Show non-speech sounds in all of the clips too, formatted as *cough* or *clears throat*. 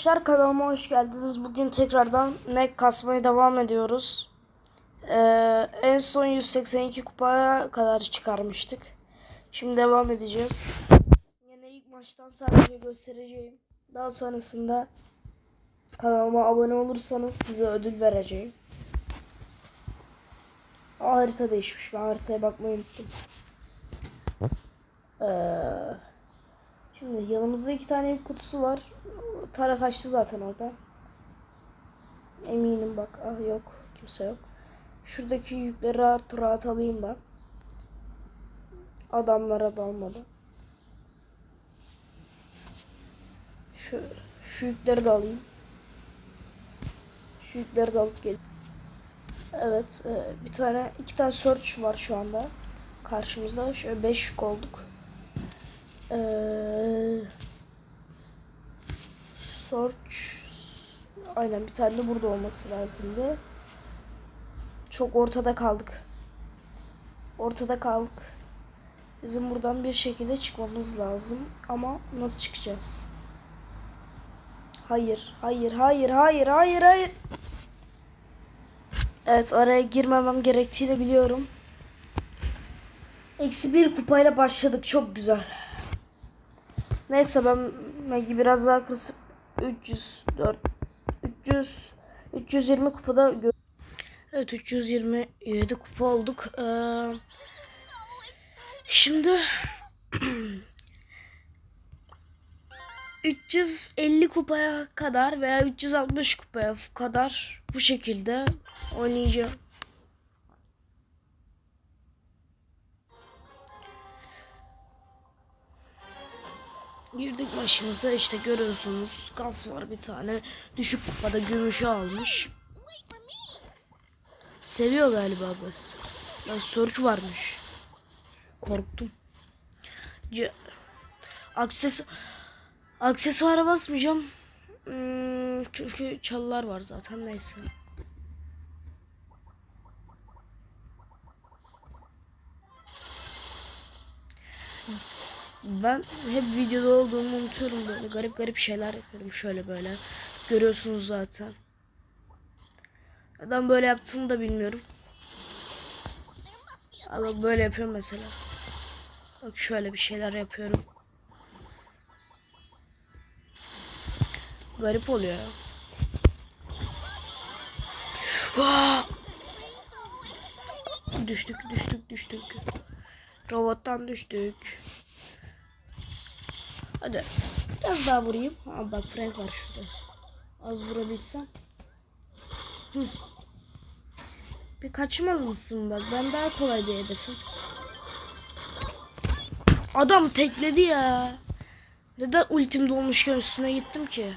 Arkadaşlar kanalıma hoş geldiniz. Bugün tekrardan nek kasmaya devam ediyoruz. Ee, en son 182 kupaya kadar çıkarmıştık. Şimdi devam edeceğiz. Yine ilk maçtan sadece göstereceğim. Daha sonrasında kanalıma abone olursanız size ödül vereceğim. Harita değişmiş. Ben haritaya bakmayı unuttum. Ee, Şimdi yanımızda iki tane yük kutusu var. Tara kaçtı zaten orada. Eminim bak. Ah yok. Kimse yok. Şuradaki yükleri rahat rahat alayım ben. Adamlara dalmadı. Şu, şu yükleri de alayım. Şu yükleri de alıp gel. Evet. e, bir tane iki tane search var şu anda. Karşımızda. Şöyle beş yük olduk. Ee, search aynen bir tane de burada olması lazımdı. Çok ortada kaldık. Ortada kaldık. Bizim buradan bir şekilde çıkmamız lazım. Ama nasıl çıkacağız? Hayır, hayır, hayır, hayır, hayır, hayır. Evet, araya girmemem gerektiğini biliyorum. Eksi bir kupayla başladık. Çok güzel. Neyse ben Maggie biraz daha kısıp 304 300 320 kupada gö- Evet 327 kupa olduk. Ee, şimdi *clears throat* 350 kupaya kadar veya 360 kupaya kadar bu şekilde oynayacağım. Girdik başımıza işte görüyorsunuz kas var bir tane düşük kupada gümüşü almış. Seviyor galiba kız. Ben search varmış. Korktum. C Akses aksesuara basmayacağım. Hmm, çünkü çalılar var zaten neyse. Ben hep videoda olduğumu unutuyorum böyle garip garip şeyler yapıyorum şöyle böyle. Görüyorsunuz zaten. Neden böyle yaptığımı da bilmiyorum. Ama böyle yapıyorum mesela. Bak şöyle bir şeyler yapıyorum. Garip oluyor! Düştük düştük düştük. Robottan düştük. Hadi. Biraz daha vurayım. Ha bak Frank var şurada. Az vurabilsem. Hı. Bir kaçmaz mısın bak? Ben daha kolay bir hedefim. Adam tekledi ya. Neden ultim dolmuşken üstüne gittim ki?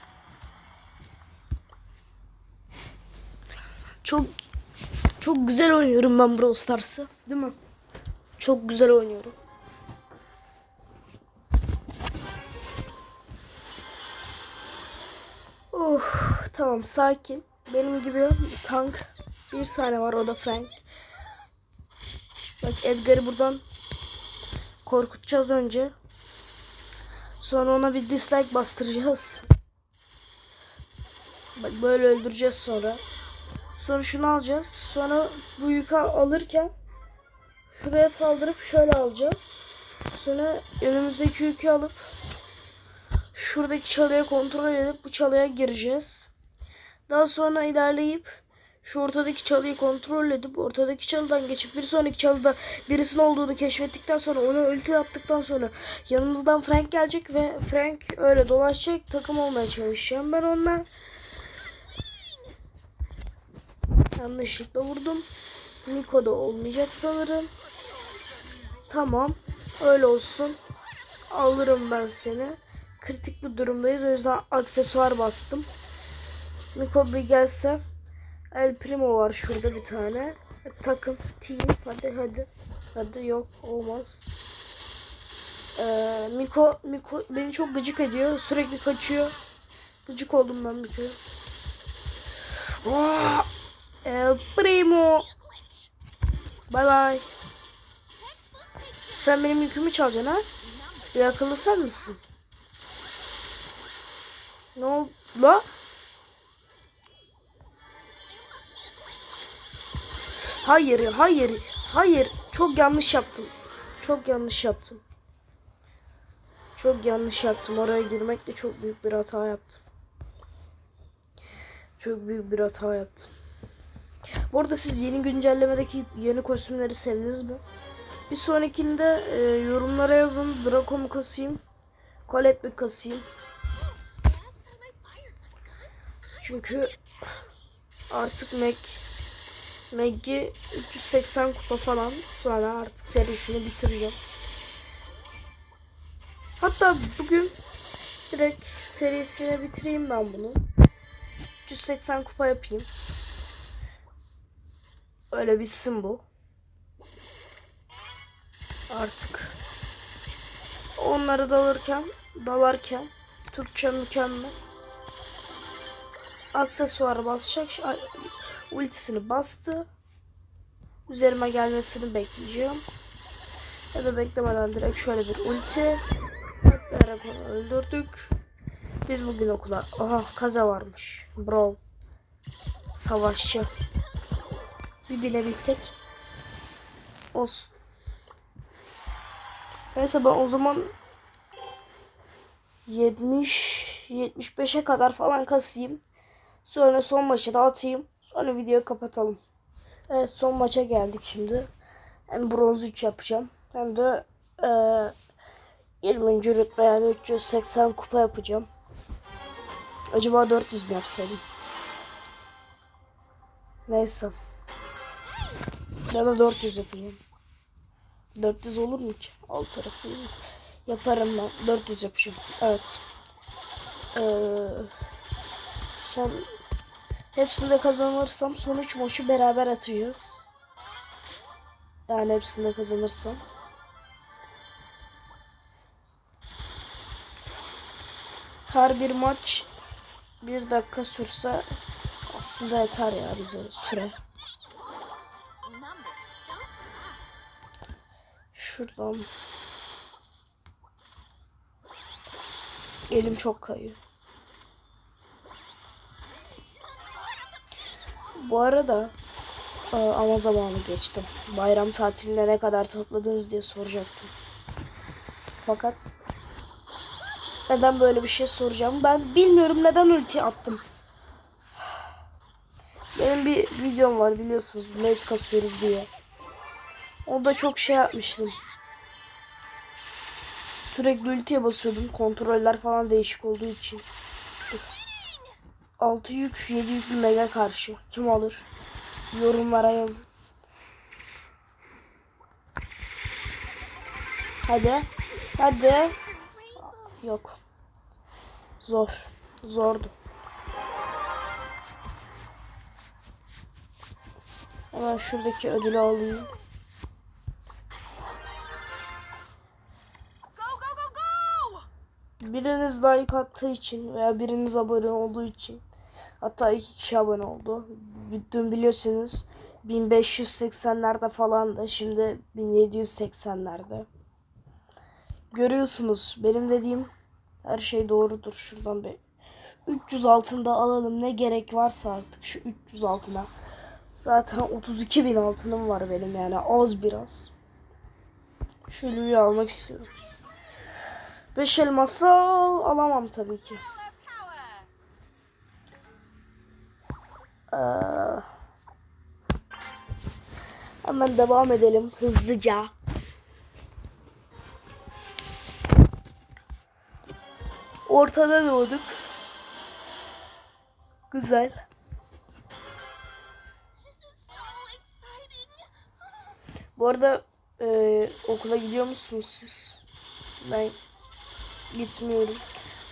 Çok çok güzel oynuyorum ben Brawl Stars'ı. Değil mi? Çok güzel oynuyorum. Tamam sakin. Benim gibi tank bir saniye var o da Frank. Bak Edgar'ı buradan korkutacağız önce. Sonra ona bir dislike bastıracağız. Bak böyle öldüreceğiz sonra. Sonra şunu alacağız. Sonra bu yükü alırken şuraya saldırıp şöyle alacağız. Sonra önümüzdeki yükü alıp şuradaki çalıya kontrol edip bu çalıya gireceğiz. Daha sonra ilerleyip şu ortadaki çalıyı kontrol edip ortadaki çalıdan geçip bir sonraki çalıda birisinin olduğunu keşfettikten sonra ona ulti yaptıktan sonra yanımızdan Frank gelecek ve Frank öyle dolaşacak takım olmaya çalışacağım ben onunla. Yanlışlıkla vurdum. Niko da olmayacak sanırım. Tamam. Öyle olsun. Alırım ben seni kritik bir durumdayız. O yüzden aksesuar bastım. Miko gelse. El Primo var şurada bir tane. Takım, team. Hadi hadi. Hadi yok olmaz. Ee, Miko, Miko beni çok gıcık ediyor. Sürekli kaçıyor. Gıcık oldum ben Miko'ya. Oh! El Primo. Bye bye. Sen benim yükümü çalacaksın ha? Bir akıllı sen misin? Ne oldu? Hayır, hayır, hayır. Çok yanlış yaptım. Çok yanlış yaptım. Çok yanlış yaptım. Oraya girmekle çok büyük bir hata yaptım. Çok büyük bir hata yaptım. Bu arada siz yeni güncellemedeki yeni kostümleri sevdiniz mi? Bir sonrakinde e, yorumlara yazın. Draco mu kasayım? Colette mi kasayım? Çünkü artık Meg Meg'i 380 kupa falan sonra artık serisini bitireceğim. Hatta bugün direkt serisini bitireyim ben bunu. 380 kupa yapayım. Öyle bitsin bu. Artık onları dalarken dalarken Türkçe mükemmel. Aksesuar basacak. Ultisini bastı. Üzerime gelmesini bekleyeceğim. Ya da beklemeden direkt şöyle bir ulti. Atlayarak öldürdük. Biz bugün okula... Aha kaza varmış. Brawl. Savaşçı. Bir bilebilsek. Olsun. Neyse ben o zaman 70 75'e kadar falan kasayım. Sonra son maçı da atayım. Sonra videoyu kapatalım. Evet son maça geldik şimdi. Hem bronz 3 yapacağım. Hem de e, 20. rütbe yani 380 kupa yapacağım. Acaba 400 mi yapsaydım? Neyse. Ya da 400 yapacağım. 400 olur mu ki? Alt tarafı? Yaparım ben. 400 yapacağım. Evet. Ee, son hepsinde kazanırsam son 3 maçı beraber atıyoruz. Yani hepsinde kazanırsam. Her bir maç bir dakika sürse aslında yeter ya bize süre. Şuradan. Elim çok kayıyor. Bu arada e, ama zamanı geçtim. Bayram tatilinde ne kadar topladınız diye soracaktım. Fakat neden böyle bir şey soracağım ben bilmiyorum neden ulti attım. Benim bir videom var biliyorsunuz. Mes kasıyoruz diye. Onda çok şey yapmıştım. Sürekli ultiye basıyordum. Kontroller falan değişik olduğu için. 6 yük 7 yüklü mega karşı. Kim alır? Yorumlara yazın. Hadi. Hadi. Yok. Zor. Zordu. Hemen şuradaki ödülü alayım. Biriniz like attığı için veya biriniz abone olduğu için hatta iki kişi abone oldu. Dün biliyorsunuz 1580'lerde falandı. Şimdi 1780'lerde. Görüyorsunuz benim dediğim her şey doğrudur. Şuradan bir 300 altında alalım. Ne gerek varsa artık şu 300 altına. Zaten 32 bin altınım var benim yani az biraz. Şu Louis'i almak istiyorum. 5 elması alamam tabii ki. Ee, hemen devam edelim hızlıca. Ortada doğduk. Güzel. Bu arada e, okula gidiyor musunuz siz? Ben gitmiyorum.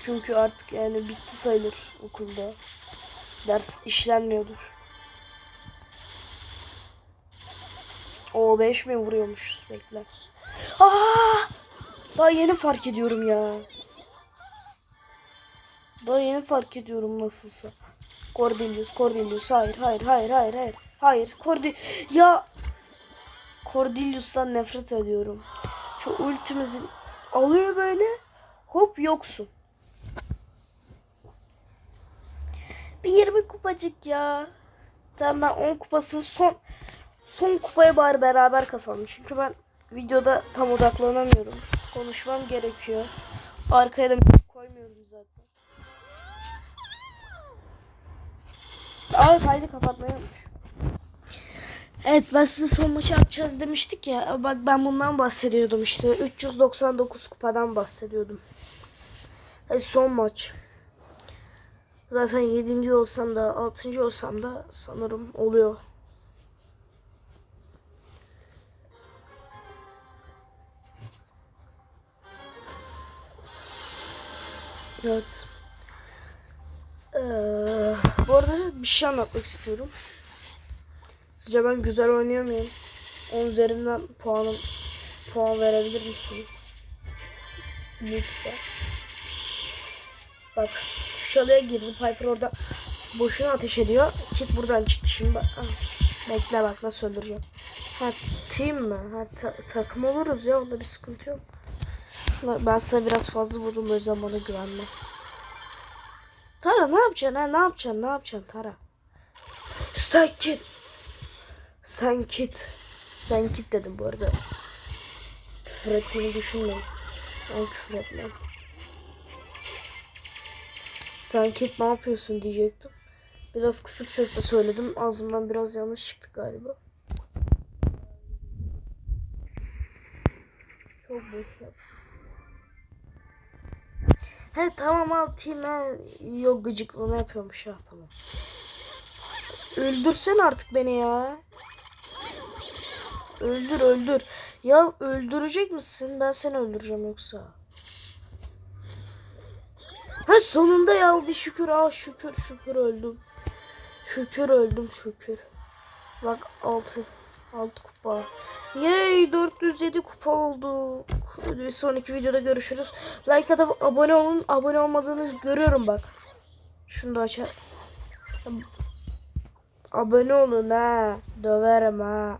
Çünkü artık yani bitti sayılır okulda. Ders işlenmiyordur. O 5 mi vuruyormuşuz bekle. Aa! Daha yeni fark ediyorum ya. Daha yeni fark ediyorum nasılsa. Cordelius, Cordelius. Hayır, hayır, hayır, hayır, hayır. Hayır, Cordelius. Ya Cordelius'tan nefret ediyorum. Şu ultimizin alıyor böyle. Hop yoksun. Bir 20 kupacık ya. Tamam ben 10 kupasını son son kupayı bari beraber kasalım. Çünkü ben videoda tam odaklanamıyorum. Konuşmam gerekiyor. Arkaya da koymuyorum zaten. Ay kaydı kapatmayı unutmuş. Evet ben size son maçı atacağız demiştik ya. Bak ben bundan bahsediyordum işte. 399 kupadan bahsediyordum. Evet, son maç. Zaten 7. olsam da 6. olsam da sanırım oluyor. Evet. Ee, bu arada bir şey anlatmak istiyorum. Sizce ben güzel oynuyor muyum? 10 üzerinden puanım puan verebilir misiniz? Lütfen. Bak çalıya girdi. Piper orada boşuna ateş ediyor. Kit buradan çıktı şimdi. Bekle bak nasıl öldüreceğim. Ha team mi? Ha ta- takım oluruz ya onda bir sıkıntı yok. Ben sana biraz fazla vurdum o yüzden bana güvenmez. Tara ne yapacaksın ha? Ne yapacaksın? Ne yapacaksın Tara? Sen kit. Sen kit. Sen kit dedim bu arada. Küfür ettiğini düşünmeyin. Ben küfür etmem. Sen kit ne yapıyorsun diyecektim. Biraz kısık sesle söyledim. Ağzımdan biraz yanlış çıktı galiba. Çok boş. He tamam al team he. Yok gıcıklığını yapıyormuş ya tamam. Öldürsen artık beni ya. Öldür öldür. Ya öldürecek misin? Ben seni öldüreceğim yoksa. Sonunda ya bir şükür ah şükür şükür öldüm. Şükür öldüm şükür. Bak 6 6 kupa. Yay 407 kupa olduk. Bir sonraki videoda görüşürüz. Like atıp abone olun. Abone olmadığınızı görüyorum bak. Şunu da açar. Abone olun ha. Döverim ha.